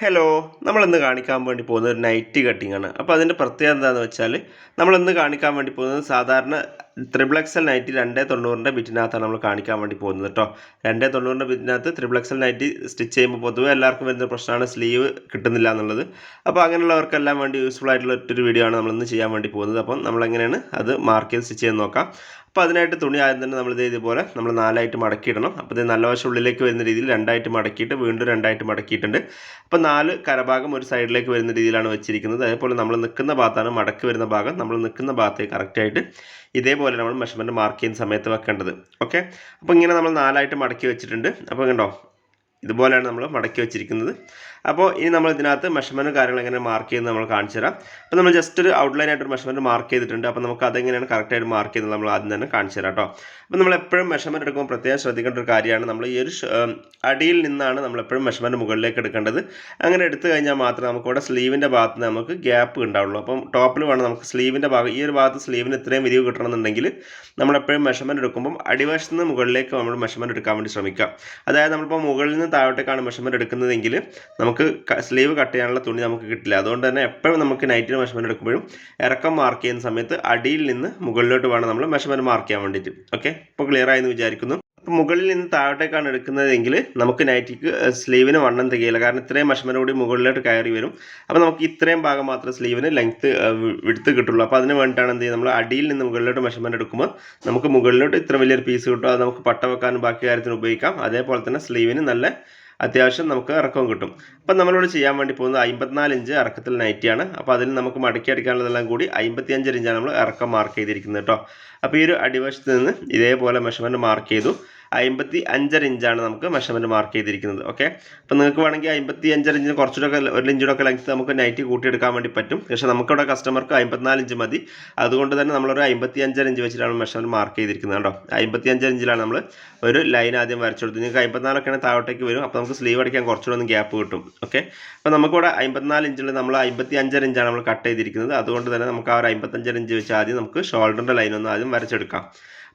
Hello നമ്മളിന്ന് കാണിക്കാൻ വേണ്ടി പോകുന്നത് ഒരു നൈറ്റ് കട്ടിംഗ് ആണ്. അപ്പോൾ അതിന്റെ പ്രത്യേകത എന്താണെന്ന് വെച്ചാൽ നമ്മളിന്ന് കാണിക്കാൻ വേണ്ടി പോകുന്നത് സാധാരണ ത്രിബിൾ എക്സൽ നൈറ്റി രണ്ടേ തൊണ്ണൂറിന്റെ ബിറ്റിനകത്താണ് നമ്മൾ കാണിക്കാൻ വേണ്ടി പോകുന്നത് കേട്ടോ രണ്ടേ തൊണ്ണൂറിന്റെ ബിറ്റിനകത്ത് ത്രിബിൾ എക്സൽ നൈറ്റി സ്റ്റിച്ച് ചെയ്യുമ്പോൾ പൊതുവെ എല്ലാവർക്കും വരുന്ന പ്രശ്നമാണ് സ്ലീവ് കിട്ടുന്നില്ല എന്നുള്ളത്. അപ്പോൾ അങ്ങനെയുള്ളവർക്കെല്ലാം വേണ്ടി യൂസ്ഫുൾ ആയിട്ടുള്ള ഒരു വീഡിയോ ആണ് നമ്മളിന്ന് ചെയ്യാൻ വേണ്ടി പോകുന്നത്. അപ്പം നമ്മളെങ്ങനെയാണ് അത് മാർക്ക് ചെയ്ത് സ്റ്റിച്ച് ചെയ്ത് നോക്കാം. അപ്പോൾ അതിനായിട്ട് തുണി ആദ്യം തന്നെ നമ്മൾ ഇതുപോലെ നമ്മൾ നാലായിട്ട് മടക്കിയിടണം. അപ്പോൾ ഇത് നല്ല വശം ഉള്ളിലേക്ക് വരുന്ന രീതിയിൽ രണ്ടായിട്ട് മടക്കിയിട്ട് വീണ്ടും രണ്ടായിട്ട് മടക്കിയിട്ടുണ്ട്. അപ്പോൾ നാല് കരഭാഗം ഒരു സൈഡിലേക്ക് വരുന്ന രീതിയിലാണ് വെച്ചിരിക്കുന്നത്. അതേപോലെ നമ്മൾ നിൽക്കുന്ന ഭാഗത്താണ് മടക്കി വരുന്ന ഭാഗം. നമ്മൾ നിൽക്കുന്ന ഭാഗത്തേക്ക് കറക്റ്റായിട്ട് ഇതേപോലെ നമ്മൾ മെഷർമെന്റ് മാർക്ക് ചെയ്യുന്ന സമയത്ത് വെക്കേണ്ടത്. ഓക്കെ അപ്പോൾ ഇങ്ങനെ നമ്മൾ നാലായിട്ട് മടക്കി വെച്ചിട്ടുണ്ട്. അപ്പോൾ കണ്ടോ? ഇതുപോലെയാണ് നമ്മൾ മടക്കി വെച്ചിരിക്കുന്നത്. അപ്പോൾ ഇനി നമ്മൾ ഇതിനകത്ത് മെഷർമെന്റ് കാര്യങ്ങൾ എങ്ങനെ മാർക്ക് ചെയ്യുന്നത് നമ്മൾ കാണിച്ചു തരാം. അപ്പോൾ നമ്മൾ ജസ്റ്റ് ഒരു ഔട്ട്ലൈൻ ആയിട്ട് ഒരു മെഷർമെന്റ് മാർക്ക് ചെയ്തിട്ടുണ്ട്. അപ്പോൾ നമുക്ക് അതെങ്ങനെയാണ് കറക്റ്റായിട്ട് മാർക്ക് ചെയ്യുന്നത് നമ്മൾ ആദ്യം തന്നെ കാണിച്ചു തരാം കേട്ടോ അപ്പോൾ നമ്മൾ എപ്പോഴും മെഷർമെന്റ് എടുക്കുമ്പോൾ പ്രത്യേകം ശ്രദ്ധിക്കേണ്ട ഒരു കാര്യമാണ്. നമ്മൾ ഈ ഒരു അടിയിൽ നിന്നാണ് നമ്മൾ എപ്പോഴും മെഷർമെന്റ് മുകളിലേക്ക് എടുക്കേണ്ടത്. അങ്ങനെ എടുത്തു കഴിഞ്ഞാൽ മാത്രമേ നമുക്ക് ഇവിടെ സ്ലീവിന്റെ ഭാഗത്ത് നമുക്ക് ഗ്യാപ്പ് ഉണ്ടാവുള്ളൂ. അപ്പം ടോപ്പിൽ വേണം നമുക്ക് സ്ലീവിന്റെ ഭാഗം ഈ ഒരു ഭാഗത്ത് സ്ലീവിന് ഇത്രയും വിരിവ് കിട്ടണമെന്നുണ്ടെങ്കിൽ നമ്മൾ എപ്പോഴും മെഷർമെന്റ് എടുക്കുമ്പോൾ അടിവശത്ത് നിന്ന് മുകളിലേക്ക് നമ്മൾ മെഷർമെന്റ് എടുക്കാൻ വേണ്ടി ശ്രമിക്കുക അതായത് നമ്മളിപ്പോൾ മുകളിൽ നിന്ന് താഴോട്ടേക്കാണ് മെഷർമെന്റ് എടുക്കുന്നതെങ്കിൽ നമുക്ക് സ്ലീവ് കട്ട് ചെയ്യാനുള്ള തുണി നമുക്ക് കിട്ടില്ല. അതുകൊണ്ട് തന്നെ എപ്പോഴും നമുക്ക് നൈറ്റിന് മെഷർമെന്റ് എടുക്കുമ്പോഴും ഇറക്കം മാർക്ക് ചെയ്യുന്ന സമയത്ത് അടിയിൽ നിന്ന് മുകളിലോട്ട് വേണം നമ്മൾ മെഷർമെന്റ് മാർക്ക് ചെയ്യാൻ വേണ്ടിയിട്ട്. ഓക്കെ ഇപ്പോൾ ക്ലിയർ ആയെന്ന് വിചാരിക്കുന്നു. അപ്പോൾ മുകളിൽ നിന്ന് താഴോട്ടേക്കാണ് എടുക്കുന്നതെങ്കിൽ നമുക്ക് നൈറ്റിക്ക് സ്ലീവിന് വണ്ണം തികയില്ല. കാരണം ഇത്രയും മെഷർമെന്റ് കൂടി മുകളിലോട്ട് കയറി വരും. അപ്പോൾ നമുക്ക് ഇത്രയും ഭാഗം മാത്രം സ്ലീവിന് ലെങ്ത്ത് വിടുത്ത് കിട്ടുള്ളൂ. അപ്പോൾ അതിന് വേണ്ടിയിട്ടാണ് എന്ത് ചെയ്യുന്നത് നമ്മൾ അടിയിൽ നിന്ന് മുകളിലോട്ട് മെഷർമെന്റ് എടുക്കുമ്പോൾ നമുക്ക് മുകളിലോട്ട് ഇത്ര വലിയൊരു പീസ് കിട്ടും. അത് നമുക്ക് പട്ട വെക്കാനും ബാക്കി കാര്യത്തിന് ഉപയോഗിക്കാം. അതേപോലെ തന്നെ സ്ലീവിന് നല്ല അത്യാവശ്യം നമുക്ക് ഇറക്കവും കിട്ടും. അപ്പം നമ്മളിവിടെ ചെയ്യാൻ വേണ്ടി പോകുന്നത് അമ്പത്തിനാല് ഇഞ്ച് ഇറക്കത്തിൽ നൈറ്റിയാണ് അപ്പോൾ അതിൽ നമുക്ക് മടക്കി അടിക്കാനുള്ളതെല്ലാം കൂടി അമ്പത്തിയഞ്ചര ഇഞ്ചാണ് നമ്മൾ ഇറക്കം മാർക്ക് ചെയ്തിരിക്കുന്നത് കേട്ടോ അപ്പോൾ ഈ ഒരു അടിവശത്ത് നിന്ന് ഇതേപോലെ മെഷർമെന്റ് മാർക്ക് ചെയ്തു. അമ്പത്തി അഞ്ചര ഇഞ്ചാണ് നമുക്ക് മെഷർമെന്റ് മാർക്ക് ചെയ്തിരിക്കുന്നത് ഓക്കെ അപ്പോൾ നിങ്ങൾക്ക് വേണമെങ്കിൽ അമ്പത്തി അഞ്ചര ഇഞ്ചിന് കുറച്ചുകൂടെ ഒരു ഇഞ്ചിയുടെ ഒക്കെ ലെങ്ത്ത് നമുക്ക് നൈറ്റി കൂട്ടിയെടുക്കാൻ വേണ്ടി പറ്റും. പക്ഷേ നമുക്കിവിടെ കസ്റ്റമർക്ക് അമ്പത്തിനാല് ഇഞ്ച് മതി. അതുകൊണ്ട് തന്നെ നമ്മളൊരു അമ്പത്തി അഞ്ചര ഇഞ്ച് വെച്ചിട്ടാണ് മെഷർമെന്റ് മാർക്ക് ചെയ്തിരിക്കുന്നത് കേട്ടോ. അമ്പത്തി അഞ്ചര ഇഞ്ചിലാണ് നമ്മൾ ഒരു ലൈൻ ആദ്യം വരച്ചു കൊടുത്തത്. നിങ്ങൾക്ക് അമ്പത്തിനാലൊക്കെയാണ് താഴോട്ടേക്ക് വരും. അപ്പോൾ നമുക്ക് സ്ലീവ് അടിക്കാൻ കുറച്ചുകൂടെ ഒന്ന് ഗ്യാപ്പ് കിട്ടും ഓക്കെ അപ്പോൾ നമുക്കിവിടെ അമ്പത്തിനാല് ഇഞ്ചിൽ നമ്മൾ അമ്പത്തി അഞ്ചര ഇഞ്ചാണ് നമ്മൾ കട്ട് ചെയ്തിരിക്കുന്നത്. അതുകൊണ്ട് തന്നെ നമുക്ക് ആ ഒരു അമ്പത്തഞ്ചര ഇഞ്ച് വെച്ച് ആദ്യം നമുക്ക് ഷോൾഡറിന്റെ ലൈൻ ഒന്ന് ആദ്യം വരച്ചെടുക്കാം.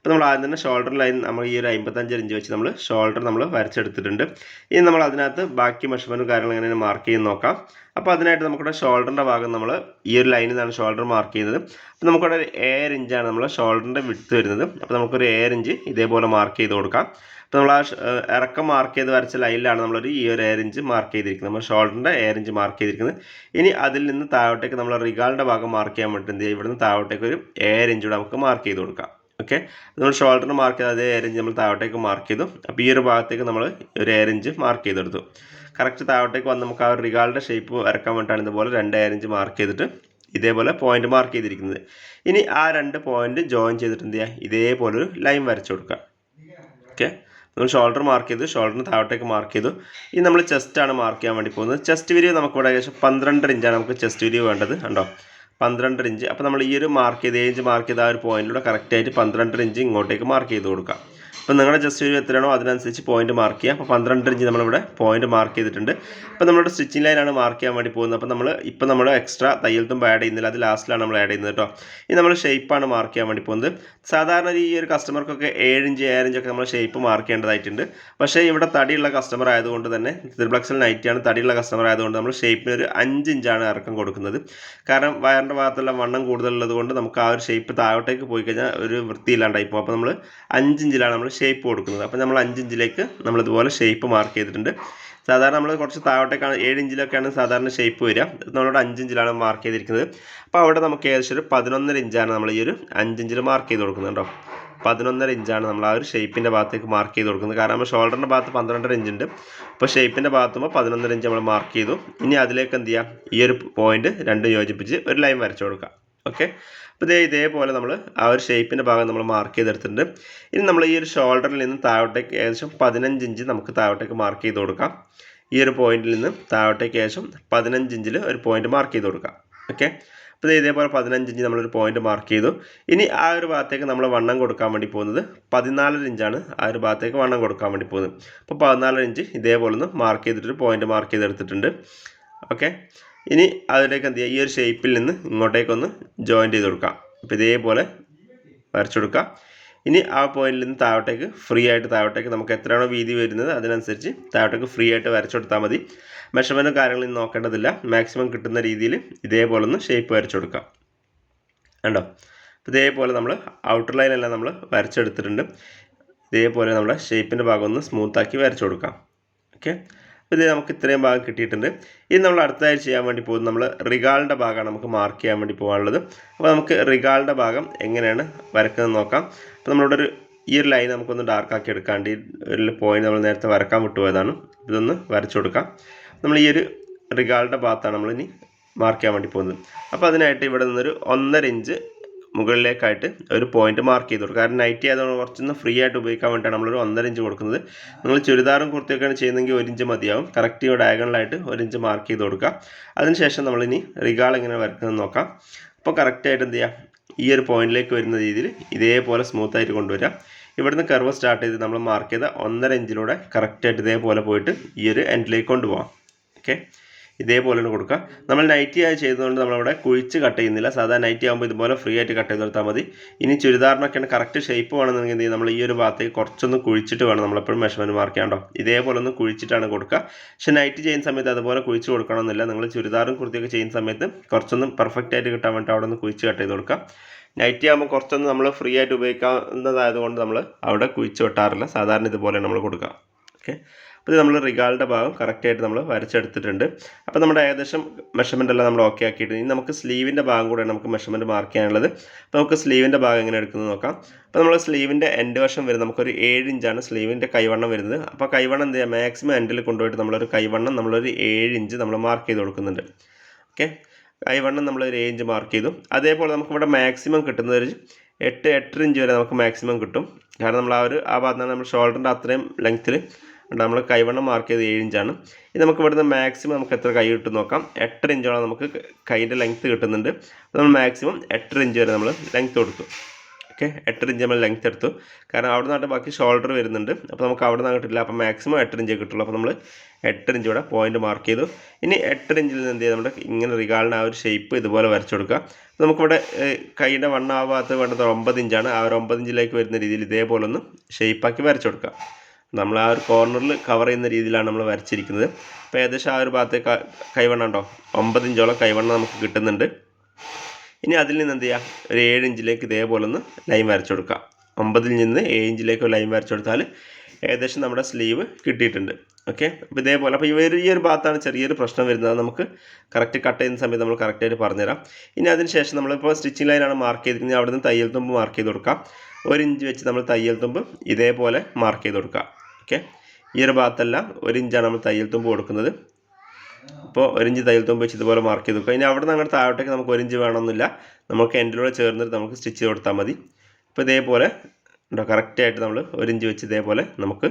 അപ്പോൾ നമ്മൾ ആദ്യം തന്നെ ഷോൾഡർ ലൈൻ നമ്മൾ ഈ ഒരു അമ്പത്തഞ്ചര ഇഞ്ച് വെച്ച് നമ്മൾ ഷോൾഡർ നമ്മൾ വരച്ചെടുത്തിട്ടുണ്ട്. ഇനി നമ്മൾ അതിനകത്ത് ബാക്കി മെഷർമെന്റും കാര്യങ്ങളും എങ്ങനെ മാർക്ക് ചെയ്ത് നോക്കാം. അപ്പോൾ അതിനായിട്ട് നമുക്കിവിടെ ഷോൾഡറിന്റെ ഭാഗം നമ്മൾ ഈ ഒരു ലൈനിൽ നിന്നാണ് ഷോൾഡർ മാർക്ക് ചെയ്യുന്നത്. അപ്പോൾ നമുക്കിവിടെ ഒരു ഏഴ് ഇഞ്ചാണ് നമ്മൾ ഷോൾഡറിന്റെ വിട്ട് വരുന്നത്. അപ്പോൾ നമുക്കൊരു ഏഴ് ഇഞ്ച് ഇതേപോലെ മാർക്ക് ചെയ്ത് കൊടുക്കാം. അപ്പോൾ നമ്മൾ ആ ഇറക്കം മാർക്ക് ചെയ്ത് വരച്ച ലൈനിലാണ് നമ്മളൊരു ഈ ഒരു ഏഴ് ഇഞ്ച് മാർക്ക് ചെയ്തിരിക്കുന്നത്. നമ്മൾ ഷോൾഡറിന്റെ ഏഴ് ഇഞ്ച് മാർക്ക് ചെയ്തിരിക്കുന്നത്. ഇനി അതിൽ നിന്ന് താഴോട്ടേക്ക് നമ്മൾ റിഗാളിന്റെ ഭാഗം മാർക്ക് ചെയ്യാൻ വേണ്ടി ഇവിടുന്ന് താഴോട്ടേക്ക് ഒരു ഏഴ് ഇഞ്ച് കൂടെ നമുക്ക് മാർക്ക് ചെയ്ത് കൊടുക്കാം. ഓക്കെ നമ്മൾ ഷോൾഡർ മാർക്ക് ചെയ്ത് അതേ ഏരഞ്ച് നമ്മൾ താഴോട്ടേക്ക് മാർക്ക് ചെയ്തു. അപ്പോൾ ഈ ഒരു ഭാഗത്തേക്ക് നമ്മൾ ഒരു ഏരഞ്ച് മാർക്ക് ചെയ്തെടുത്തു. കറക്റ്റ് താഴോട്ടേക്ക് വന്ന് നമുക്ക് ആ ഒരു റിഗാളിന്റെ ഷേപ്പ് വരക്കാൻ വേണ്ടിയിട്ടാണ് ഇതുപോലെ രണ്ട് ഏരഞ്ച് മാർക്ക് ചെയ്തിട്ട് ഇതേപോലെ പോയിന്റ് മാർക്ക് ചെയ്തിരിക്കുന്നത്. ഇനി ആ രണ്ട് പോയിന്റ് ജോയിൻ ചെയ്തിട്ട് എന്ത് ചെയ്യുക? ഇതേപോലെ ഒരു ലൈൻ വരച്ചു കൊടുക്കുക. ഓക്കെ നമ്മൾ ഷോൾഡർ മാർക്ക് ചെയ്തു. ഷോൾഡറിന് താഴോട്ടേക്ക് മാർക്ക് ചെയ്തു. ഇനി നമ്മൾ ചെസ്റ്റാണ് മാർക്ക് ചെയ്യാൻ വേണ്ടി പോകുന്നത്. ചെസ്റ്റ് വിരിവ് നമുക്കിവിടെ ഏകദേശം പന്ത്രണ്ടര ഇഞ്ചാണ് നമുക്ക് ചെസ്റ്റ് വിരിവ് വേണ്ടത്. കണ്ടോ? പന്ത്രണ്ടര ഇഞ്ച്. അപ്പോൾ നമ്മൾ ഈ ഒരു മാർക്ക് ചെയ്ത് ഇഞ്ച് മാർക്ക് ചെയ്ത ആ ഒരു പോയിന്റിലൂടെ കറക്റ്റായിട്ട് പന്ത്രണ്ടര ഇഞ്ച് ഇങ്ങോട്ടേക്ക് മാർക്ക് ചെയ്ത് കൊടുക്കാം. അപ്പോൾ നിങ്ങളുടെ ജസ്റ്റ് ഒരു എത്രയാണോ അതിനനുസരിച്ച് പോയിന്റ് മാർക്ക് ചെയ്യുക അപ്പോൾ പന്ത്രണ്ട് ഇഞ്ച് നമ്മളിവിടെ പോയിന്റ് മാർക്ക് ചെയ്തിട്ടുണ്ട്. അപ്പോൾ നമ്മുടെ സ്റ്റിച്ചിങ് ലൈനാണ് മാർക്ക് ചെയ്യാൻ വേണ്ടി പോകുന്നത്. അപ്പോൾ നമ്മൾ ഇപ്പോൾ നമ്മൾ എക്സ്ട്രാ തയ്യൽ തുമ്പ് ആഡ് ചെയ്യുന്നില്ല. അത് ലാസ്റ്റിലാണ് നമ്മൾ ആഡ് ചെയ്യുന്നത് കേട്ടോ. ഇനി നമ്മൾ ഷേപ്പാണ് മാർക്ക് ചെയ്യാൻ വേണ്ടി പോകുന്നത്. സാധാരണ ഈ ഒരു കസ്റ്റമർക്കൊക്കെ ഏഴ് ഇഞ്ച് ഏഴ് ഇഞ്ചൊക്കെ നമ്മൾ ഷേപ്പ് മാർക്ക് ചെയ്യേണ്ടതായിട്ടുണ്ട്. പക്ഷേ ഇവിടെ തടിയുള്ള കസ്റ്റമർ ആയതുകൊണ്ട് തന്നെ ത്രിപ്ലക്സൽ നൈറ്റിയാണ് തടിയുള്ള കസ്റ്റമർ ആയതുകൊണ്ട് നമ്മൾ ഷേപ്പിന് ഒരു അഞ്ച് ഇഞ്ചാണ് ഇറക്കം കൊടുക്കുന്നത്. കാരണം വയറിന്റെ ഭാഗത്തുള്ള വണ്ണം കൂടുതലുള്ളത് കൊണ്ട് നമുക്ക് ആ ഒരു ഷേപ്പ് താഴോട്ടേക്ക് പോയി കഴിഞ്ഞാൽ ഒരു വൃത്തിയില്ലാണ്ടായി പോകും. അപ്പോൾ നമ്മൾ അഞ്ച് ഇഞ്ചിലാണ് നമ്മൾ ഷേപ്പ് കൊടുക്കുന്നത്. അപ്പോൾ നമ്മൾ അഞ്ച് ഇഞ്ചിലേക്ക് നമ്മൾ ഇതുപോലെ ഷേപ്പ് മാർക്ക് ചെയ്തിട്ടുണ്ട്. സാധാരണ നമ്മൾ കുറച്ച് താഴോട്ടേക്കാണ് ഏഴ് ഇഞ്ചിലൊക്കെയാണ് സാധാരണ ഷേപ്പ് വരിക. നമ്മളോട് അഞ്ച് ഇഞ്ചിലാണ് മാർക്ക് ചെയ്തിരിക്കുന്നത്. അപ്പോൾ അവിടെ നമുക്ക് ഏകദേശം ഒരു പതിനൊന്നര ഇഞ്ചാണ് നമ്മൾ ഈ ഒരു അഞ്ച് ഇഞ്ചിൽ മാർക്ക് ചെയ്ത് കൊടുക്കുന്നത് കേട്ടോ. പതിനൊന്നര ഇഞ്ചാണ് നമ്മൾ ആ ഒരു ഷേപ്പിന്റെ ഭാഗത്തേക്ക് മാർക്ക് ചെയ്ത് കൊടുക്കുന്നത്. കാരണം നമ്മൾ ഷോൾഡറിന്റെ ഭാഗത്ത് പന്ത്രണ്ടര ഇഞ്ച് ഉണ്ട്. അപ്പോൾ ഷേപ്പിന്റെ ഭാഗത്തുമ്പോൾ പതിനൊന്നര ഇഞ്ച് നമ്മൾ മാർക്ക് ചെയ്തു. ഇനി അതിലേക്ക് എന്ത് ചെയ്യാം? ഈ ഒരു പോയിന്റ് രണ്ടും യോജിപ്പിച്ച് ഒരു ലൈൻ വരച്ചു കൊടുക്കാം ഓക്കെ അപ്പോൾ ഇതേ ഇതേപോലെ നമ്മൾ ആ ഒരു ഷേപ്പിന്റെ ഭാഗം നമ്മൾ മാർക്ക് ചെയ്തെടുത്തിട്ടുണ്ട്. ഇനി നമ്മൾ ഈ ഒരു ഷോൾഡറിൽ നിന്ന് താഴോട്ടേക്ക് ഏകദേശം പതിനഞ്ച് ഇഞ്ച് നമുക്ക് താഴോട്ടേക്ക് മാർക്ക് ചെയ്ത് കൊടുക്കാം. ഈ ഒരു പോയിന്റിൽ നിന്ന് താഴോട്ടേക്ക് ഏകദേശം പതിനഞ്ച് ഇഞ്ചിൽ ഒരു പോയിന്റ് മാർക്ക് ചെയ്ത് കൊടുക്കാം. ഓക്കെ അപ്പോൾ ഇതേപോലെ പതിനഞ്ച് ഇഞ്ച് നമ്മളൊരു പോയിന്റ് മാർക്ക് ചെയ്തു. ഇനി ആ ഒരു ഭാഗത്തേക്ക് നമ്മൾ വണ്ണം കൊടുക്കാൻ വേണ്ടി പോകുന്നത് പതിനാലര ഇഞ്ചാണ് ആ ഒരു ഭാഗത്തേക്ക് വണ്ണം കൊടുക്കാൻ വേണ്ടി പോകുന്നത്. അപ്പോൾ പതിനാലര ഇഞ്ച് ഇതേപോലെ ഒന്ന് മാർക്ക് ചെയ്തിട്ടൊരു പോയിന്റ് മാർക്ക് ചെയ്തെടുത്തിട്ടുണ്ട്. ഓക്കെ ഇനി അതിലേക്ക് എന്ത് ചെയ്യുക? ഈ ഒരു ഷേപ്പിൽ നിന്ന് ഇങ്ങോട്ടേക്കൊന്ന് ജോയിന്റ് ചെയ്ത് കൊടുക്കാം അപ്പോൾ ഇതേപോലെ വരച്ചു കൊടുക്കാം ഇനി ആ പോയിന്റിൽ നിന്ന് താഴോട്ടേക്ക് ഫ്രീ ആയിട്ട് താഴോട്ടേക്ക് നമുക്ക് എത്രയാണോ വീതി വരുന്നത് അതിനനുസരിച്ച് താഴോട്ടേക്ക് ഫ്രീ ആയിട്ട് വരച്ചു കൊടുത്താൽ മതി. മെഷർമെന്റും കാര്യങ്ങളൊന്നും നോക്കേണ്ടതില്ല. മാക്സിമം കിട്ടുന്ന രീതിയിൽ ഇതേപോലെ ഒന്ന് ഷേപ്പ് വരച്ചു കൊടുക്കാം കണ്ടോ? ഇതേപോലെ നമ്മൾ ഔട്ടർ ലൈനെല്ലാം നമ്മൾ വരച്ചെടുത്തിട്ടുണ്ട്. ഇതേപോലെ നമ്മുടെ ഷേപ്പിന്റെ ഭാഗം ഒന്ന് സ്മൂത്താക്കി വരച്ചു കൊടുക്കാം ഓക്കെ ഇത് നമുക്ക് ഇത്രയും ഭാഗം കിട്ടിയിട്ടുണ്ട്. ഇനി നമ്മൾ അടുത്തതായി ചെയ്യാൻ വേണ്ടി പോകുന്നത് നമ്മൾ റിഗാളിന്റെ ഭാഗമാണ് നമുക്ക് മാർക്ക് ചെയ്യാൻ വേണ്ടി പോകാനുള്ളത്. അപ്പോൾ നമുക്ക് റിഗാളിന്റെ ഭാഗം എങ്ങനെയാണ് വരക്കുന്നത് നോക്കാം. അപ്പോൾ നമ്മളിവിടെ ഒരു ഈ ഒരു ലൈൻ നമുക്കൊന്ന് ഡാർക്ക് ആക്കി എടുക്കാണ്ട് ഈ ഒരു പോയിന്റ് നമ്മൾ നേരത്തെ വരക്കാൻ വിട്ടുപോയതാണ്. ഇതൊന്ന് വരച്ചു കൊടുക്കാം. നമ്മൾ ഈ ഒരു റിഗാളിന്റെ ഭാഗത്താണ് നമ്മൾ ഇനി മാർക്ക് ചെയ്യാൻ വേണ്ടി പോകുന്നത്. അപ്പോൾ അതിനായിട്ട് ഇവിടെ നിന്നൊരു ഒന്നര ഇഞ്ച് മുകളിലേക്കായിട്ട് ഒരു പോയിന്റ് മാർക്ക് ചെയ്ത് കൊടുക്കുക കാരണം നൈറ്റി ആയതുകൊണ്ട് കുറച്ചൊന്ന് ഫ്രീ ആയിട്ട് ഉപയോഗിക്കാൻ വേണ്ടിയിട്ടാണ് നമ്മളൊരു ഒന്നര ഇഞ്ച് കൊടുക്കുന്നത്. നിങ്ങൾ ചുരിദാറും കുർത്തിയൊക്കെയാണ് ചെയ്യുന്നതെങ്കിൽ ഒരു ഇഞ്ച് മതിയാവും. കറക്റ്റ് ഡയഗണലായിട്ട് ഒരു ഇഞ്ച് മാർക്ക് ചെയ്ത് കൊടുക്കുക. അതിനുശേഷം നമ്മളിനി റിഗാൾ എങ്ങനെ വരക്കുന്നത് നോക്കാം. അപ്പോൾ കറക്റ്റായിട്ട് എന്ത് ചെയ്യാം? ഈ ഒരു പോയിന്റിലേക്ക് വരുന്ന രീതിയിൽ ഇതേപോലെ സ്മൂത്തായിട്ട് കൊണ്ടുവരിക. ഇവിടുന്ന് കർവ് സ്റ്റാർട്ട് ചെയ്ത് നമ്മൾ മാർക്ക് ചെയ്ത ഒന്നര ഇഞ്ചിലൂടെ കറക്റ്റായിട്ട് ഇതേപോലെ പോയിട്ട് ഈ ഒരു എൻഡിലേക്ക് കൊണ്ടുപോകാം ഓക്കെ ഇതേപോലെ തന്നെ കൊടുക്കുക. നമ്മൾ നൈറ്റി ആയി ചെയ്തതുകൊണ്ട് നമ്മളവിടെ കുഴിച്ച് കട്ട് ചെയ്യുന്നില്ല. സാധാരണ നൈറ്റി ആകുമ്പോൾ ഇതുപോലെ ഫ്രീ ആയിട്ട് കട്ട് ചെയ്ത് കൊടുത്താൽ മതി. ഇനി ചുരിദാറിനൊക്കെയാണ് കറക്റ്റ് ഷേപ്പ് വേണമെന്നുണ്ടെങ്കിൽ എന്ത് ചെയ്യും? നമ്മൾ ഈ ഒരു ഭാഗത്തേക്ക് കുറച്ചൊന്ന് കുഴിച്ചിട്ട് വേണം. നമ്മളെപ്പോഴും മെഷർമെന്റ് മാർക്ക് ചെയ്യാണ്ടോ. ഇതേപോലെ ഒന്ന് കുഴിച്ചിട്ടാണ് കൊടുക്കുക. പക്ഷേ നൈറ്റ് ചെയ്യുന്ന സമയത്ത് അതുപോലെ കുഴിച്ച് കൊടുക്കണമെന്നില്ല. നിങ്ങൾ ചുരിദാറും കുർത്തിയൊക്കെ ചെയ്യുന്ന സമയത്ത് കുറച്ചൊന്ന് പെർഫെക്റ്റ് ആയിട്ട് കിട്ടാൻ വേണ്ടി അവിടെ ഒന്ന് കുഴിച്ച് കട്ട് ചെയ്ത് കൊടുക്കുക. നൈറ്റി ആകുമ്പോൾ കുറച്ചൊന്ന് നമ്മൾ ഫ്രീ ആയിട്ട് ഉപയോഗിക്കാവുന്നതായതുകൊണ്ട് നമ്മൾ അവിടെ കുഴിച്ച് വെട്ടാറില്ല. സാധാരണ ഇതുപോലെ നമ്മൾ കൊടുക്കുക. ഓക്കെ അപ്പോൾ ഇത് നമ്മൾ റിഗാളിന്റെ ഭാഗം കറക്റ്റായിട്ട് നമ്മൾ വരച്ചെടുത്തിട്ടുണ്ട്. അപ്പോൾ നമ്മുടെ ഏകദേശം മെഷർമെന്റ് എല്ലാം നമ്മൾ ഓക്കെ ആക്കിയിട്ട് ഇനി നമുക്ക് സ്ലീവിന്റെ ഭാഗം കൂടെ നമുക്ക് മെഷർമെന്റ് മാർക്ക് ചെയ്യാനുള്ളത്. അപ്പോൾ നമുക്ക് സ്ലീവിന്റെ ഭാഗം എങ്ങനെ എടുക്കുന്നത് നോക്കാം. അപ്പോൾ നമ്മൾ സ്ലീവിന്റെ എൻഡ് വശം വരുന്നത് നമുക്കൊരു ഏഴ് ഇഞ്ചാണ് സ്ലീവിന്റെ കൈവണ്ണം വരുന്നത്. അപ്പോൾ കൈവണ്ണം എന്ത് ചെയ്യുക മാക്സിമം എൻഡിൽ കൊണ്ടുപോയിട്ട് നമ്മളൊരു കൈവണ്ണം നമ്മളൊരു ഏഴ് ഇഞ്ച് നമ്മൾ മാർക്ക് ചെയ്ത് കൊടുക്കുന്നുണ്ട്. ഓക്കെ കൈവണ്ണം നമ്മൾ ഒരു ഏഴ് ഇഞ്ച് മാർക്ക് ചെയ്തു. അതേപോലെ നമുക്കിവിടെ മാക്സിമം കിട്ടുന്നത് ഒരു എട്ട് എട്ടര ഇഞ്ച് വരെ നമുക്ക് മാക്സിമം കിട്ടും. കാരണം നമ്മൾ ആ ഒരു ആ ഭാഗത്താണ് നമ്മൾ ഷോൾഡറിന്റെ അത്രയും ലെങ്ത്തിൽ നമ്മൾ കൈവണ്ണം മാർക്ക് ചെയ്ത് ഏഴ് ഇഞ്ചാണ് ഇത് നമുക്ക് ഇവിടുന്ന് മാക്സിമം നമുക്ക് എത്ര കൈ കിട്ടും നോക്കാം. എട്ടര ഇഞ്ചോളം നമുക്ക് കൈന്റെ ലെങ്ത്ത് കിട്ടുന്നുണ്ട്. നമ്മൾ മാക്സിമം എട്ടര ഇഞ്ച് വരെ നമ്മൾ ലെങ്ത്ത് കൊടുത്തു. ഓക്കെ എട്ടര ഇഞ്ച് നമ്മൾ ലെങ്ത്ത് എടുത്തു. കാരണം അവിടെ നിന്നായിട്ട് ബാക്കി ഷോൾഡർ വരുന്നുണ്ട്. അപ്പോൾ നമുക്ക് അവിടെ നിന്ന് കിട്ടില്ല അപ്പോൾ മാക്സിമം എട്ടര ഇഞ്ചേ കിട്ടുള്ളൂ. അപ്പോൾ നമ്മൾ എട്ടര ഇഞ്ച് ഇവിടെ പോയിന്റ് മാർക്ക് ചെയ്തു. ഇനി എട്ടര ഇഞ്ചിൽ നിന്ന് എന്ത് ചെയ്യുക നമ്മുടെ ഇങ്ങനെ റിഗാളിന് ആ ഒരു ഷേപ്പ് ഇതുപോലെ വരച്ചു കൊടുക്കുക. നമുക്കിവിടെ കൈയുടെ വണ്ണാവാത്ത വേണ്ടത് ഒമ്പത് ഇഞ്ചാണ് ആ ഒരു ഒമ്പത് ഇഞ്ചിലേക്ക് വരുന്ന രീതിയിൽ ഇതേപോലെ ഒന്ന് ഷേപ്പാക്കി വരച്ചു കൊടുക്കുക. നമ്മൾ ആ ഒരു കോർണറിൽ കവർ ചെയ്യുന്ന രീതിയിലാണ് നമ്മൾ വരച്ചിരിക്കുന്നത്. അപ്പോൾ ഏകദേശം ആ ഒരു ഭാഗത്തെ കൈവണ്ണം ഉണ്ടോ? ഒമ്പത് ഇഞ്ചോളം കൈവണ്ണം നമുക്ക് കിട്ടുന്നുണ്ട്. ഇനി അതിൽ നിന്ന് എന്ത് ചെയ്യുക ഒരു ഏഴ് ഇഞ്ചിലേക്ക് ഇതേപോലെ ഒന്ന് ലൈൻ വരച്ചു കൊടുക്കുക ഒമ്പതിൽ നിന്ന് ഏഴ് ഇഞ്ചിലേക്ക് ലൈൻ വരച്ചു കൊടുത്താൽ ഏകദേശം നമ്മുടെ സ്ലീവ് കിട്ടിയിട്ടുണ്ട്. ഓക്കെ അപ്പോൾ ഇതേപോലെ അപ്പോൾ ഇവർ ഈ ഒരു ഭാഗത്താണ് ചെറിയൊരു പ്രശ്നം വരുന്നത്. നമുക്ക് കറക്റ്റ് കട്ട് ചെയ്യുന്ന സമയത്ത് നമ്മൾ കറക്റ്റായിട്ട് പറഞ്ഞുതരാം. ഇനി അതിന് ശേഷം നമ്മളിപ്പോൾ സ്റ്റിച്ചിങ് ലൈനാണ് മാർക്ക് ചെയ്തിരിക്കുന്നത്. അവിടെ നിന്ന് തയ്യൽ തുമ്പ് മാർക്ക് ചെയ്ത് കൊടുക്കാം. ഒരു ഇഞ്ച് വെച്ച് നമ്മൾ തയ്യൽ തുമ്പ് ഇതേപോലെ മാർക്ക് ചെയ്ത് കൊടുക്കുക ഓക്കെ. ഈ ഒരു ഭാഗത്തല്ല ഒരു ഇഞ്ചാണ് നമ്മൾ തയ്യൽ തുമ്പ് കൊടുക്കുന്നത്. അപ്പോൾ ഒരിഞ്ച് തയ്യൽ തുമ്പ് വെച്ച് ഇതുപോലെ മാർക്ക് ചെയ്ത് കൊടുക്കുക ഇനി അവിടെ നിന്ന് അങ്ങോട്ട് താഴോട്ടേക്ക് നമുക്ക് ഒരിഞ്ച് വേണമെന്നില്ല. നമുക്ക് എൻഡിലൂടെ ചേർന്നിട്ട് നമുക്ക് സ്റ്റിച്ച് ചെയ്ത് കൊടുത്താൽ മതി. അപ്പോൾ ഇതേപോലെ ഉണ്ടോ? കറക്റ്റായിട്ട് നമ്മൾ ഒരിഞ്ച് വെച്ച് ഇതേപോലെ നമുക്ക്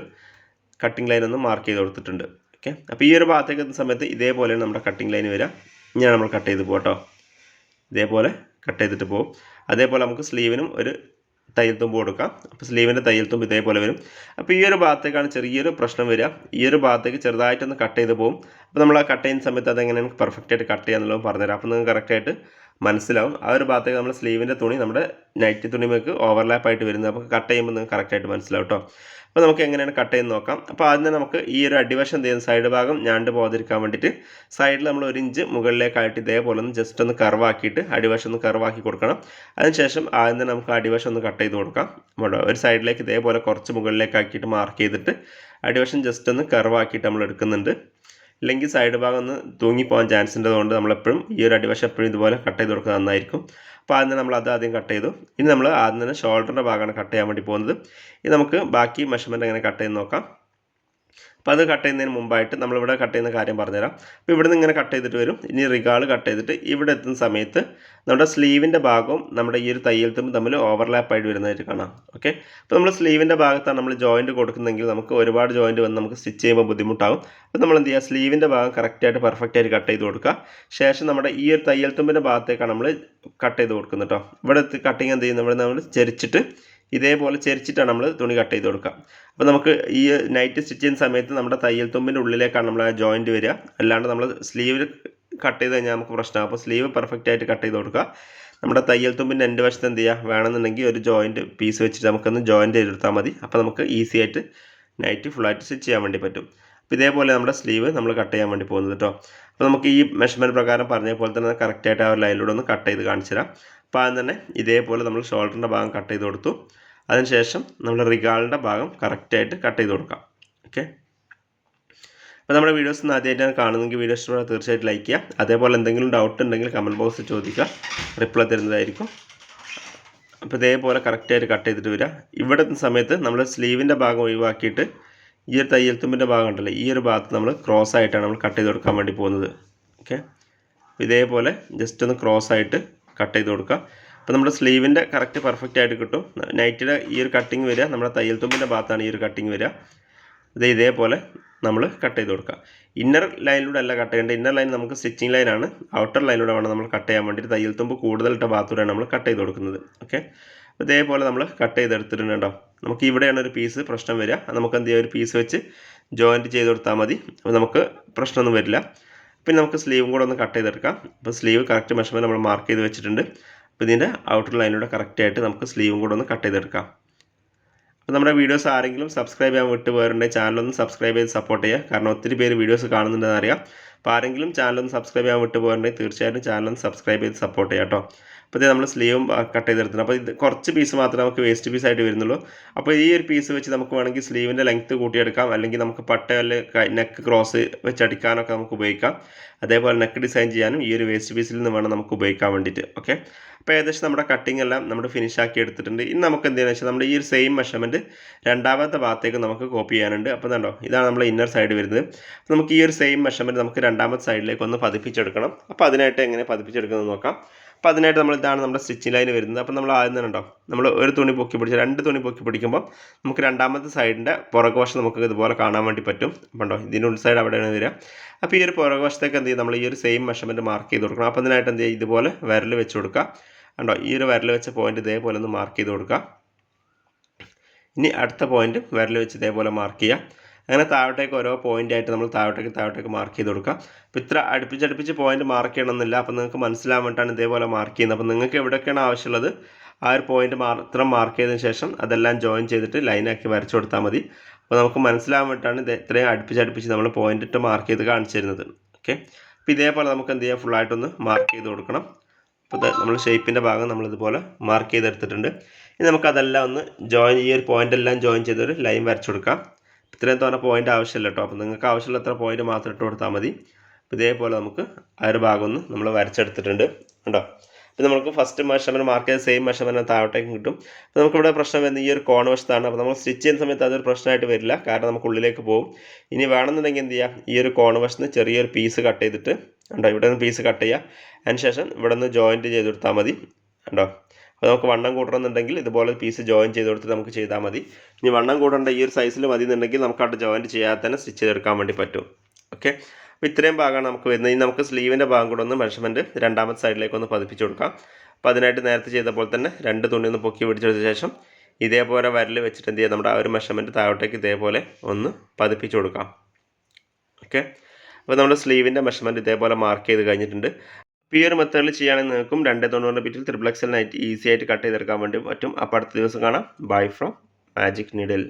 കട്ടിംഗ് ലൈൻ ഒന്ന് മാർക്ക് ചെയ്ത് കൊടുത്തിട്ടുണ്ട്. ഓക്കെ. അപ്പോൾ ഈ ഒരു ഭാഗത്തേക്ക് എത്തുന്ന സമയത്ത് ഇതേപോലെ നമ്മുടെ കട്ടിംഗ് ലൈൻ വരിക. ഇനിയാണ് നമ്മൾ കട്ട് ചെയ്ത് പോകട്ടോ ഇതേപോലെ കട്ട് ചെയ്തിട്ട് പോകും അതേപോലെ നമുക്ക് സ്ലീവിനും ഒരു തയ്യൽ തുമ്പ് കൊടുക്കാം. അപ്പോൾ സ്ലീവിന്റെ തയ്യൽ തുമ്പ് ഇതേപോലെ വരും. അപ്പോൾ ഈ ഒരു ഭാഗത്തേക്കാണ് ചെറിയൊരു പ്രശ്നം വരിക. ഈ ഒരു ഭാഗത്തേക്ക് ചെറുതായിട്ടൊന്ന് കട്ട് ചെയ്ത് പോകും അപ്പോൾ നമ്മൾ ആ കട്ട് ചെയ്യുന്ന സമയത്ത് അതെങ്ങനെയാണ് പെർഫെക്റ്റ് ആയിട്ട് കട്ട് ചെയ്യാന്നുള്ളത് പറഞ്ഞുതരാം. അപ്പോൾ നിങ്ങൾക്ക് കറക്റ്റായിട്ട് മനസ്സിലാവും. ആ ഒരു ഭാഗത്തേക്ക് നമ്മൾ സ്ലീവിന്റെ തുണി നമ്മുടെ നൈറ്റി തുണിമേക്ക് ഓവർലാപ്പായിട്ട് വരുന്നത്. അപ്പോൾ കട്ട് ചെയ്യുമ്പോൾ നിങ്ങൾക്ക് കറക്റ്റായിട്ട് മനസ്സിലാവും കേട്ടോ അപ്പോൾ നമുക്ക് എങ്ങനെയാണ് കട്ട് ചെയ്ത് നോക്കാം. അപ്പോൾ ആദ്യം നമുക്ക് ഈ ഒരു അടിവശം എന്ത് ചെയ്യുന്ന? സൈഡ് ഭാഗം ഞാണ്ട് പോകാതിരിക്കാൻ വേണ്ടിയിട്ട് സൈഡിൽ നമ്മൾ ഒരു ഇഞ്ച് മുകളിലേക്കായിട്ട് ഇതേപോലെ ഒന്ന് ജസ്റ്റ് ഒന്ന് കർവാക്കിയിട്ട് അടിവശം ഒന്ന് കർവാക്കി കൊടുക്കണം. അതിനുശേഷം ആദ്യം തന്നെ നമുക്ക് അടിവശം ഒന്ന് കട്ട് ചെയ്ത് കൊടുക്കാം. നമ്മുടെ ഒരു സൈഡിലേക്ക് ഇതേപോലെ കുറച്ച് മുകളിലേക്കാക്കിയിട്ട് മാർക്ക് ചെയ്തിട്ട് അടിവശം ജസ്റ്റ് ഒന്ന് കർവാക്കിയിട്ട് നമ്മൾ എടുക്കുന്നുണ്ട്. ഇല്ലെങ്കിൽ സൈഡ് ഭാഗം ഒന്ന് തൂങ്ങിപ്പോകാൻ ചാൻസ് ഉള്ളതുകൊണ്ട് നമ്മളെപ്പോഴും ഈ ഒരു അടിവശം എപ്പോഴും ഇതുപോലെ കട്ട് ചെയ്ത് കൊടുക്കുന്നത് നന്നായിരിക്കും. അപ്പോൾ ആദ്യം നമ്മൾ അത് ആദ്യം കട്ട് ചെയ്തു. ഇനി നമ്മൾ ആദ്യം തന്നെ ഷോൾഡറിന്റെ ഭാഗമാണ് കട്ട് ചെയ്യാൻ വേണ്ടി പോകുന്നത്. ഇനി നമുക്ക് ബാക്കി മെഷർമെന്റ് എങ്ങനെ കട്ട് ചെയ്ത് നോക്കാം. അപ്പോൾ അത് കട്ട് ചെയ്യുന്നതിന് മുമ്പായിട്ട് നമ്മളിവിടെ കട്ട് ചെയ്യുന്ന കാര്യം പറഞ്ഞുതരാം. അപ്പോൾ ഇവിടെ നിന്ന് ഇങ്ങനെ കട്ട് ചെയ്തിട്ട് വരും. ഇനി റിഗാൾ കട്ട് ചെയ്തിട്ട് ഇവിടെ എത്തുന്ന സമയത്ത് നമ്മുടെ സ്ലീവിന്റെ ഭാഗവും നമ്മുടെ ഈ ഒരു തയ്യൽ തുമ്പ് തമ്മിൽ ഓവർലാപ്പായിട്ട് വരുന്നതായിട്ട് കാണാം. ഓക്കെ അപ്പോൾ നമ്മൾ സ്ലീവിന്റെ ഭാഗത്താണ് നമ്മൾ ജോയിന്റ് കൊടുക്കുന്നതെങ്കിൽ നമുക്ക് ഒരുപാട് ജോയിന്റ് വന്ന് നമുക്ക് സ്റ്റിച്ച് ചെയ്യുമ്പോൾ ബുദ്ധിമുട്ടാകും അപ്പോൾ നമ്മൾ എന്ത് ചെയ്യുക? സ്ലീവിന്റെ ഭാഗം കറക്റ്റായിട്ട് പെർഫെക്റ്റ് ആയിട്ട് കട്ട് ചെയ്ത് കൊടുക്കുക. ശേഷം നമ്മുടെ ഈ ഒരു തയ്യൽ തുമ്പിന്റെ ഭാഗത്തേക്കാണ് നമ്മൾ കട്ട് ചെയ്ത് കൊടുക്കുന്നത് കേട്ടോ. ഇവിടെ കട്ടിങ് എന്ത് ചെയ്യുന്നത് ഇവിടെ നമ്മൾ ചെരിച്ചിട്ട് ഇതേപോലെ ചെരിച്ചിട്ടാണ് നമ്മൾ തുണി കട്ട് ചെയ്ത് കൊടുക്കുക. അപ്പോൾ നമുക്ക് ഈ നൈറ്റ് സ്റ്റിച്ച് ചെയ്യുന്ന സമയത്ത് നമ്മുടെ തയ്യൽ തുമ്പിന്റെ ഉള്ളിലേക്കാണ് നമ്മൾ ആ ജോയിന്റ് വരിക. അല്ലാണ്ട് നമ്മൾ സ്ലീവ് കട്ട് ചെയ്ത് കഴിഞ്ഞാൽ നമുക്ക് പ്രശ്നമാണ് അപ്പോൾ സ്ലീവ് പെർഫെക്റ്റ് ആയിട്ട് കട്ട് ചെയ്ത് കൊടുക്കുക. നമ്മുടെ തയ്യൽ തുമ്പിന്റെ എന്റെ വശത്ത് എന്ത് ചെയ്യുക വേണമെന്നുണ്ടെങ്കിൽ ഒരു ജോയിന്റ് പീസ് വെച്ചിട്ട് നമുക്കൊന്ന് ജോയിന്റ് ചെയ്തെടുത്താൽ മതി. അപ്പോൾ നമുക്ക് ഈസി ആയിട്ട് നൈറ്റ് ഫുള്ളായിട്ട് സ്റ്റിച്ച് ചെയ്യാൻ വേണ്ടി പറ്റും. അപ്പോൾ ഇതേപോലെ നമ്മുടെ സ്ലീവ് നമ്മൾ കട്ട് ചെയ്യാൻ വേണ്ടി പോകുന്നത് കേട്ടോ അപ്പോൾ നമുക്ക് ഈ മെഷർമെന്റ് പ്രകാരം പറഞ്ഞ പോലെ തന്നെ കറക്റ്റായിട്ട് ആ ഒരു ലൈനിലൂടെ ഒന്ന് കട്ട് ചെയ്ത് കാണിച്ചു തരാം. ആദ്യം തന്നെ ഇതേപോലെ നമ്മൾ ഷോൾഡറിന്റെ ഭാഗം കട്ട് ചെയ്ത് കൊടുത്തു. അതിനുശേഷം നമ്മൾ റിഗാളിന്റെ ഭാഗം കറക്റ്റായിട്ട് കട്ട് ചെയ്ത് കൊടുക്കാം. ഓക്കെ അപ്പോൾ നമ്മുടെ വീഡിയോസ് ഒന്ന് ആദ്യമായിട്ടാണ് കാണുന്നെങ്കിൽ വീഡിയോ ഇഷ്ടപ്പെട്ടാൽ തീർച്ചയായിട്ടും ലൈക്ക് ചെയ്യുക. അതേപോലെ എന്തെങ്കിലും ഡൗട്ട് ഉണ്ടെങ്കിൽ കമന്റ് ബോക്സിൽ ചോദിക്കുക. റിപ്ലൈ തരുന്നതായിരിക്കും. അപ്പോൾ ഇതേപോലെ കറക്റ്റായിട്ട് കട്ട് ചെയ്തിട്ട് വരിക. ഇവിടെ സമയത്ത് നമ്മൾ സ്ലീവിന്റെ ഭാഗം ഒഴിവാക്കിയിട്ട് ഈ ഒരു തയ്യൽ തുമ്പിന്റെ ഭാഗം ഉണ്ടല്ലോ ഈ ഒരു ഭാഗത്ത് നമ്മൾ ക്രോസ് ആയിട്ടാണ് നമ്മൾ കട്ട് ചെയ്ത് കൊടുക്കാൻ വേണ്ടി പോകുന്നത്. ഓക്കെ ഇതേപോലെ ജസ്റ്റ് ഒന്ന് ക്രോസ് ആയിട്ട് കട്ട് ചെയ്ത് കൊടുക്കുക. അപ്പോൾ നമ്മുടെ സ്ലീവിന്റെ കറക്റ്റ് പെർഫെക്റ്റ് ആയിട്ട് കിട്ടും. നൈറ്റിയുടെ ഈ ഒരു കട്ടിങ് വരിക നമ്മുടെ തയ്യൽ തുമ്പിന്റെ ഭാഗത്താണ് ഈ ഒരു കട്ടിങ് വരിക. ഇത് ഇതേപോലെ നമ്മൾ കട്ട് ചെയ്ത് കൊടുക്കുക. ഇന്നർ ലൈനിലൂടെ അല്ല കട്ട് ചെയ്യേണ്ടത്. ഇന്നർ ലൈൻ നമുക്ക് സ്റ്റിച്ചിങ് ലൈനാണ് ഔട്ടർ ലൈനിലൂടെ വേണം നമ്മൾ കട്ട് ചെയ്യാൻ വേണ്ടിയിട്ട് തയ്യൽ തുമ്പ് കൂടുതലിട്ട ഭാഗത്തൂടെയാണ് നമ്മൾ കട്ട് ചെയ്ത് കൊടുക്കുന്നത്. ഓക്കെ ഇതേപോലെ നമ്മൾ കട്ട് ചെയ്തെടുത്തിട്ടുണ്ടോ നമുക്ക് ഇവിടെയാണ് ഒരു പീസ് പ്രശ്നം വരിക. നമുക്ക് എന്ത് ചെയ്യാം? ഒരു പീസ് വെച്ച് ജോയിന്റ് ചെയ്ത് കൊടുത്താൽ മതി. അപ്പോൾ നമുക്ക് പ്രശ്നമൊന്നും വരില്ല. പിന്നെ നമുക്ക് സ്ലീവും കൂടെ ഒന്ന് കട്ട് ചെയ്തെടുക്കാം. അപ്പോൾ സ്ലീവ് കറക്റ്റ് മെഷർമെന്റ് നമ്മൾ മാർക്ക് ചെയ്ത് വെച്ചിട്ടുണ്ട്. അപ്പോൾ ഇതിന്റെ ഔട്ടർ ലൈനിലൂടെ കറക്റ്റായിട്ട് നമുക്ക് സ്ലീവും കൂടെ ഒന്ന് കട്ട് ചെയ്തെടുക്കാം. അപ്പോൾ നമ്മുടെ വീഡിയോസ് ആരെങ്കിലും സബ്സ്ക്രൈബ് ചെയ്യാൻ വിട്ട് പോയിട്ടുണ്ടെങ്കിൽ ചാനലൊന്ന് സബ്സ്ക്രൈബ് ചെയ്ത് സപ്പോർട്ട് ചെയ്യുക. കാരണം ഒത്തിരി പേര് വീഡിയോസ് കാണുന്നുണ്ടെന്ന് അറിയാം. അപ്പോൾ ആരെങ്കിലും ചാനലൊന്ന് സബ്സ്ക്രൈബ് ചെയ്യാൻ വിട്ട് പോയിട്ടുണ്ടെങ്കിൽ തീർച്ചയായിട്ടും ചാനലൊന്ന് സബ്സ്ക്രൈബ് ചെയ്ത് സപ്പോർട്ട് ചെയ്യാം കേട്ടോ. അപ്പോൾ ഇത് നമ്മൾ സ്ലീവും കട്ട് ചെയ്തെടുത്തിട്ടുണ്ട് അപ്പോൾ ഇത് കുറച്ച് പീസ് മാത്രമേ നമുക്ക് വേസ്റ്റ് പീസ് ആയിട്ട് വരുന്നുള്ളൂ. അപ്പോൾ ഈ ഒരു പീസ് വെച്ച് നമുക്ക് വേണമെങ്കിൽ സ്ലീവിന്റെ ലെങ്ത്ത് കൂട്ടിയെടുക്കാം. അല്ലെങ്കിൽ നമുക്ക് പട്ടയല്ല നെക്ക് ക്രോസ് വെച്ച് അടിക്കാനൊക്കെ നമുക്ക് ഉപയോഗിക്കാം. അതേപോലെ നെക്ക് ഡിസൈൻ ചെയ്യാനും ഈ ഒരു വേസ്റ്റ് പീസിൽ നിന്ന് വേണം നമുക്ക് ഉപയോഗിക്കാൻ വേണ്ടിയിട്ട്. ഓക്കെ? അപ്പോൾ ഏകദേശം നമ്മുടെ കട്ടിംഗ് എല്ലാം നമ്മൾ ഫിനിഷ് ആക്കി എടുത്തിട്ടുണ്ട്. ഇനി നമുക്ക് എന്തെന്ന് വെച്ചാൽ നമ്മുടെ ഈ ഒരു സെയിം മെഷർമെന്റ് രണ്ടാമത്തെ ഭാഗത്തേക്ക് നമുക്ക് കോപ്പി ചെയ്യാനുണ്ട്. അപ്പോൾ കണ്ടോ ഇതാണ് നമ്മുടെ ഇന്നർ സൈഡ് വരുന്നത്. നമുക്ക് ഈ ഒരു സെയിം മെഷർമെന്റ് നമുക്ക് രണ്ടാമത്തെ സൈഡിലേക്ക് ഒന്ന് പതിപ്പിച്ചെടുക്കണം. അപ്പോൾ അതിനായിട്ട് എങ്ങനെ പതിപ്പിച്ചെടുക്കുന്നത് നോക്കാം. അപ്പോൾ അതിനായിട്ട് നമ്മൾ ഇതാണ് നമ്മുടെ സ്റ്റിച്ചിങ് ലൈൻ വരുന്നത്. അപ്പോൾ നമ്മൾ ആദ്യം തന്നെ ഉണ്ടോ? നമ്മൾ ഒരു തുണി പൊക്കി പിടിച്ച് രണ്ട് തുണി പൊക്കി പിടിക്കുമ്പോൾ നമുക്ക് രണ്ടാമത്തെ സൈഡിന്റെ പുറകുവശം നമുക്ക് ഇതുപോലെ കാണാൻ വേണ്ടി പറ്റും. അപ്പോൾ ഉണ്ടോ? ഇതിന്റെ ഉൾ സൈഡ് അവിടെയാണ് വരിക. അപ്പോൾ ഈ ഒരു പുറകുവശത്തേക്ക് എന്ത് ചെയ്യും? നമ്മൾ ഈ ഒരു സെയിം മെഷർമെന്റ് മാർക്ക് ചെയ്ത് കൊടുക്കണം. അപ്പോൾ അതിനായിട്ട് എന്ത് ചെയ്യും? ഇതുപോലെ വിരൽ വെച്ച് കൊടുക്കുക. ഉണ്ടോ? ഈ ഒരു വിരൽ വെച്ച പോയിന്റ് ഇതേപോലെ ഒന്ന് മാർക്ക് ചെയ്ത് കൊടുക്കുക. ഇനി അടുത്ത പോയിന്റ് വിരൽ വെച്ച് ഇതേപോലെ മാർക്ക് ചെയ്യുക. അങ്ങനെ താഴോട്ടേക്ക് ഓരോ പോയിന്റ് ആയിട്ട് നമ്മൾ താഴോട്ടേക്ക് താഴോട്ടേക്ക് മാർക്ക് ചെയ്ത് കൊടുക്കുക അപ്പോൾ ഇത്ര അടുപ്പിച്ചടുപ്പിച്ച് പോയിന്റ് മാർക്ക് ചെയ്യണമെന്നില്ല. അപ്പോൾ നിങ്ങൾക്ക് മനസ്സിലാൻ വേണ്ടിയിട്ടാണ് ഇതേപോലെ മാർക്ക് ചെയ്യുന്നത്. അപ്പോൾ നിങ്ങൾക്ക് എവിടെയൊക്കെയാണ് ആവശ്യമുള്ളത്? ആ ഒരു പോയിന്റ് മാത്രം മാർക്ക് ചെയ്തതിന് ശേഷം അതെല്ലാം ജോയിൻ ചെയ്തിട്ട് ലൈനാക്കി വരച്ചു കൊടുത്താൽ മതി. അപ്പോൾ നമുക്ക് മനസ്സിലാൻ വേണ്ടിയിട്ടാണ് ഇത് ഇത്രയും അടുപ്പിച്ചടുപ്പിച്ച് നമ്മൾ പോയിന്റ് ഇട്ട് മാർക്ക് ചെയ്ത് കാണിച്ചു തരുന്നത് ഓക്കെ അപ്പോൾ ഇതേപോലെ നമുക്ക് എന്ത് ചെയ്യാം? ഫുള്ളായിട്ടൊന്ന് മാർക്ക് ചെയ്ത് കൊടുക്കണം. അപ്പോൾ നമ്മൾ ഷേപ്പിന്റെ ഭാഗം നമ്മളിതുപോലെ മാർക്ക് ചെയ്തെടുത്തിട്ടുണ്ട്. ഇനി നമുക്കതെല്ലാം ഒന്ന് ജോയിൻ ഈ ഒരു പോയിന്റ് എല്ലാം ജോയിൻ ചെയ്തൊരു ലൈൻ വരച്ചു കൊടുക്കാം. ഇത്രയും തോന്നെ പോയിന്റ് ആവശ്യമില്ല കേട്ടോ അപ്പോൾ നിങ്ങൾക്ക് ആവശ്യമുള്ള അത്ര പോയിന്റ് മാത്രം ഇട്ട് കൊടുത്താൽ മതി. അപ്പോൾ ഇതേപോലെ നമുക്ക് ആ ഒരു ഭാഗം ഒന്ന് നമ്മൾ വരച്ചെടുത്തിട്ടുണ്ട്. കേട്ടോ അപ്പോൾ നമുക്ക് ഫസ്റ്റ് മെഷർമെന്റ് മാർക്ക് ചെയ്ത് സെയിം മെഷർമെന്റ് താഴോട്ടേക്കും കിട്ടും. അപ്പോൾ നമുക്കിവിടെ പ്രശ്നം വരുന്നത് ഈ ഒരു കോൺ വശത്താണ്. അപ്പോൾ നമ്മൾ സ്റ്റിച്ച് ചെയ്യുന്ന സമയത്ത് അതൊരു പ്രശ്നമായിട്ട് വരില്ല. കാരണം നമുക്ക് ഉള്ളിലേക്ക് പോകും. ഇനി വേണമെന്നുണ്ടെങ്കിൽ എന്ത് ചെയ്യുക ഈ ഒരു കോൺ വശത്ത് ചെറിയൊരു പീസ് കട്ട് ചെയ്തിട്ട് ഉണ്ടോ ഇവിടെ നിന്ന് പീസ് കട്ട് ചെയ്യുക അതിന് ശേഷം ഇവിടെ നിന്ന് ജോയിന്റ് ചെയ്ത് കൊടുത്താൽ മതി. ഉണ്ടോ അപ്പോൾ നമുക്ക് വണ്ണം കൂട്ടണമെന്നുണ്ടെങ്കിൽ ഇതുപോലെ പീസ് ജോയിൻ ചെയ്ത് കൊടുത്ത് നമുക്ക് ചെയ്താൽ മതി. ഇനി വണ്ണം കൂടേണ്ട ഈ ഒരു സൈസിൽ മതി എന്നുണ്ടെങ്കിൽ നമുക്ക് അവിടെ ജോയിന്റ് ചെയ്യാതെ തന്നെ സ്റ്റിച്ച് ചെയ്തെടുക്കാൻ വേണ്ടി പറ്റും. ഓക്കെ അപ്പോൾ ഇത്രയും ഭാഗമാണ് നമുക്ക് വരുന്നത്. ഇനി നമുക്ക് സ്ലീവിന്റെ ഭാഗം കൂടെ ഒന്ന് മെഷർമെന്റ് രണ്ടാമത്തെ സൈഡിലേക്ക് ഒന്ന് പതിപ്പിച്ച് കൊടുക്കാം. അപ്പോൾ അതിനായിട്ട് നേരത്തെ ചെയ്ത പോലെ തന്നെ രണ്ട് തുണി ഒന്ന് പൊക്കി പിടിച്ചെടുത്ത ശേഷം ഇതേപോലെ വരൽ വെച്ചിട്ട് എന്ത് ചെയ്യുക നമ്മുടെ ആ ഒരു മെഷർമെന്റ് താഴോട്ടേക്ക് ഇതേപോലെ ഒന്ന് പതിപ്പിച്ച് കൊടുക്കാം. ഓക്കെ അപ്പോൾ നമ്മുടെ സ്ലീവിന്റെ മെഷർമെന്റ് ഇതേപോലെ മാർക്ക് ചെയ്ത് കഴിഞ്ഞിട്ടുണ്ട്. അപ്പോൾ ഈ മെത്തേഡിൽ ചെയ്യുകയാണെങ്കിൽ നിങ്ങൾക്കും രണ്ട് തൊണ്ണൂറ് ബിറ്റിൽ ത്രിബിൾ എക്സൽ നൈറ്റ് ഈസി ആയിട്ട് കട്ട് ചെയ്തെടുക്കാൻ വേണ്ടി പറ്റും. അപ്പോൾ അടുത്ത ദിവസം കാണാം. By from magic needle